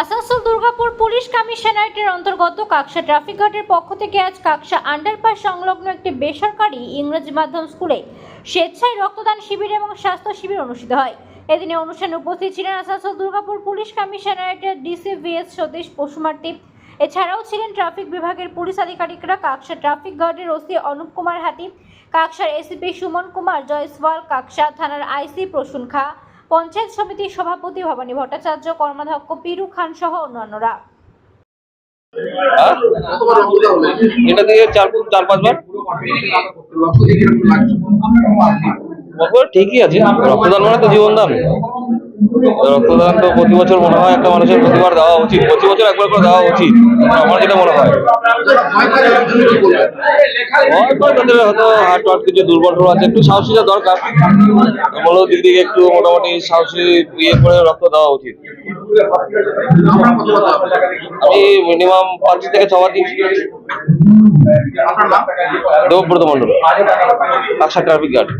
Asansol Durgapur police কমিশনারেটের অন্তর্গত Kaksa traffic গার্ডের পক্ষ থেকে আজ কাকসা আন্ডারপাস সংলগ্ন একটি বেসরকারি ইংরেজি মাধ্যম স্কুলে স্বেচ্ছায় রক্তদান শিবির এবং স্বাস্থ্য শিবির অনুষ্ঠিত হয়। এদিনে অনুষ্ঠানে উপস্থিত ছিলেন আসানসোল দুর্গাপুর পুলিশ কমিশনারেটের ডিসিভিএস সতীশ পশুমার্তি এছাড়াও ছিলেন ট্রাফিক বিভাগের পুলিশ আধিকারিকরা কাকসা ট্রাফিক গার্ডের ওসি অনুপ কুমার হাতি, কাকসার এসিপি সুমন কুমার, জয়সওয়াল, কাকসা থানার আইসি প্রসূন খা পঞ্চায়েত সমিতির সভাপতি ভবানী ভট্টাচার্য কর্মাধ্যক্ষ পিরু খান সহ অন্যান্যরা। হ্যাঁ? এটা দিয়ে চার চার পাঁচবার ঠিকই আছে। রক্তদান মানে তো জীবনদান। রক্তদান তো প্রতি বছর মনে হয় একটা মানুষের প্রতিবার দেওয়া উচিত। প্রতি বছর একবার করে দেওয়া উচিত। আমার যেটা মনে হয়। হয় হয়তো হার্ট টার্ট কিছু দুর্বল আছে, একটু সাহসীটা দরকার। মূলত দিক থেকে একটু মোটামুটি সাহসী ইয়ে করে রক্ত দেওয়া উচিত। আমি মিনিমাম পাঁচ থেকে ছবার দিন দেবব্রত মন্ডল আকশা ট্রাফিক গার্ড।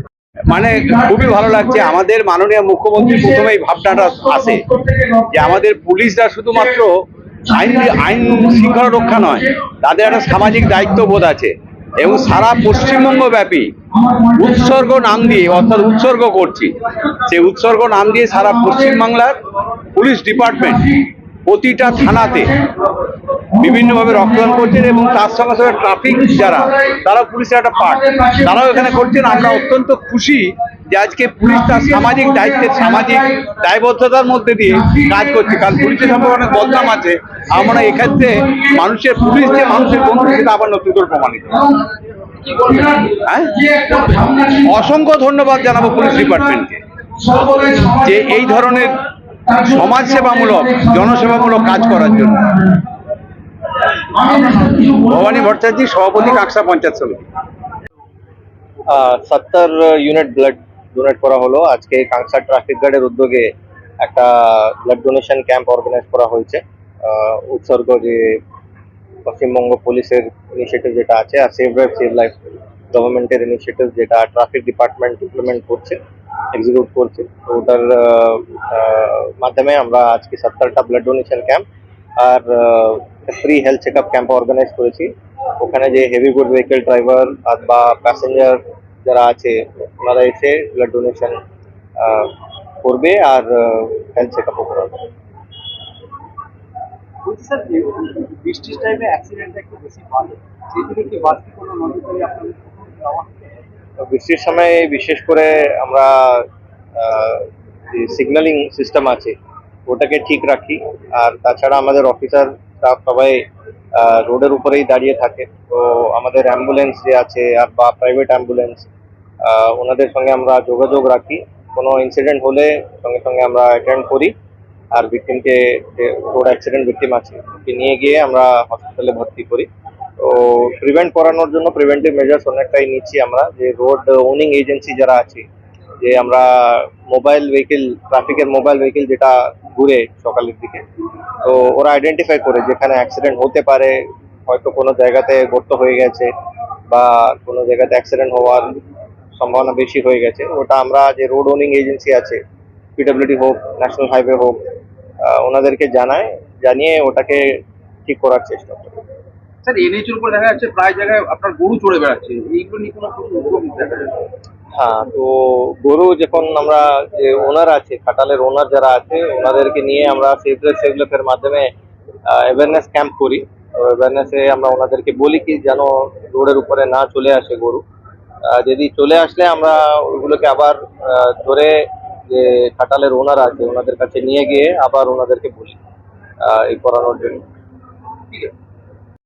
মানে খুবই ভালো লাগছে। আমাদের মাননীয় মুখ্যমন্ত্রী প্রথমেই ভাবনাটা আসে যে আমাদের পুলিশরা শুধুমাত্র আইন আইন শৃঙ্খলা রক্ষা নয়, তাদের একটা সামাজিক দায়িত্ববোধ আছে এবং সারা পশ্চিমবঙ্গ ব্যাপী উৎসর্গ নাম দিয়ে, অর্থাৎ উৎসর্গ করছি, সেই উৎসর্গ নাম দিয়ে সারা পশ্চিমবাংলার পুলিশ ডিপার্টমেন্ট প্রতিটা থানাতে বিভিন্নভাবে রক্তদান করছেন এবং তার সঙ্গে সঙ্গে ট্রাফিক যারা তারা পুলিশের একটা পার্ট তারাও এখানে করছেন। আমরা অত্যন্ত খুশি যে আজকে পুলিশ তার সামাজিক দায়িত্বের সামাজিক দায়বদ্ধতার মধ্যে দিয়ে কাজ করছে। কারণ পুলিশের সম্পর্কে অনেক বদনাম আছে। আমরা এক্ষেত্রে মানুষের পুলিশ যে মানুষের বন্ধু, সেটা আবার নতুন করে প্রমাণিত হ্যাঁ? অসংখ্য ধন্যবাদ জানাব পুলিশ ডিপার্টমেন্টকে যে এই ধরনের সমাজসেবামূলক, জনসেবামূলক কাজ করার জন্য। ভবানী ভট্টাচার্য, সভাপতি, কাকসা পঞ্চায়েত সমিতি। সত্তর ইউনিট ব্লাড ডোনেট করা হলো। আজকে কাংসা ট্রাফিক গার্ডের উদ্যোগে একটা ব্লাড ডোনেশন ক্যাম্প অর্গানাইজ করা হয়েছে। উৎসর্গ যে পশ্চিমবঙ্গ পুলিশের ইনিশিয়েটিভ যেটা আছে, আর সেভ ড্রাইভ সেভ লাইফ গভর্নমেন্টের ইনিশিয়েটিভ যেটা ট্রাফিক ডিপার্টমেন্ট ইমপ্লিমেন্ট করছে এক্সিকিউট করছে। তো ওটার মাধ্যমে আমরা আজকে সত্তরটা ব্লাড ডোনেশন ক্যাম্প আর free health check up camp organise করেছি ওখানে যে হেভি গুড ভেহিকেল ড্রাইভার বা প্যাসেঞ্জার যারা আছে ওনারা এসে ব্লাড ডোনেশন করবে আর হেলথ চেক আপও করাবে বৃষ্টির টাইমে অ্যাক্সিডেন্টটা একটু বেশি বাড়ে সেই থেকে কি বাড়তি কোনো নজরদারি আপনাদের দেওয়া হচ্ছে? তো বৃষ্টির সময় বিশেষ করে আমরা সিগন্যালিং সিস্টেম আছে ওটাকে ঠিক রাখি। আর তাছাড়া আমাদের অফিসার স্টাফ সবাই রোডের উপরেই দাঁড়িয়ে থাকে। তো আমাদের অ্যাম্বুলেন্স যে আছে, আর বা প্রাইভেট অ্যাম্বুলেন্স ওনাদের সঙ্গে আমরা যোগাযোগ রাখি। কোনো ইনসিডেন্ট হলে সঙ্গে সঙ্গে আমরা অ্যাটেন্ড করি। আর ভিকটিমকে যে রোড অ্যাক্সিডেন্ট ভিকটিম আছে, ওকে নিয়ে গিয়ে আমরা হসপিটালে ভর্তি করি। তো প্রিভেন্ট করানোর জন্য প্রিভেন্টিভ মেজার্স অনেকটাই নিচ্ছি আমরা। যে রোড ওনিং এজেন্সি যারা আছে, যে আমরা মোবাইল ভেহিকেল ট্রাফিকের মোবাইল ভেহিকেল যেটা ঘুরে সকালের দিকে। তো ওরা আইডেন্টিফাই করে যেখানে অ্যাক্সিডেন্ট হতে পারে, হয়তো কোনো জায়গাতে গর্ত হয়ে গেছে বা কোনো জায়গাতে অ্যাক্সিডেন্ট হওয়ার সম্ভাবনা বেশি হয়ে গেছে। ওটা আমরা যে রোড ওনিং এজেন্সি আছে পিডব্লিউডি হোক ন্যাশনাল হাইওয়ে হোক ওনাদেরকে জানায় জানিয়ে ওটাকে ঠিক করার চেষ্টা করি স্যার এনএইচের উপর দেখা যাচ্ছে প্রায় জায়গায় আপনার গরু চড়ে বেড়াচ্ছে। এইগুলো নিয়ে কোনো উদ্যোগ দেখা যাচ্ছে? হ্যাঁ তো গরু যখন আমরা যে ওনার আছে, খাটালের ওনার যারা আছে, ওনাদেরকে নিয়ে আমরা সেভলেস সেভলেসের মাধ্যমে অ্যাওয়ারনেস ক্যাম্প করি। অ্যাওয়ারনেসে আমরা ওনাদেরকে বলি কি যেন রোডের উপরে না চলে আসে গরু। যদি চলে আসলে আমরা ওইগুলোকে আবার ধরে যে খাটালের ওনার আছে, ওনাদের কাছে নিয়ে গিয়ে আবার ওনাদেরকে বলি এই করানোর জন্য। ঠিক আছে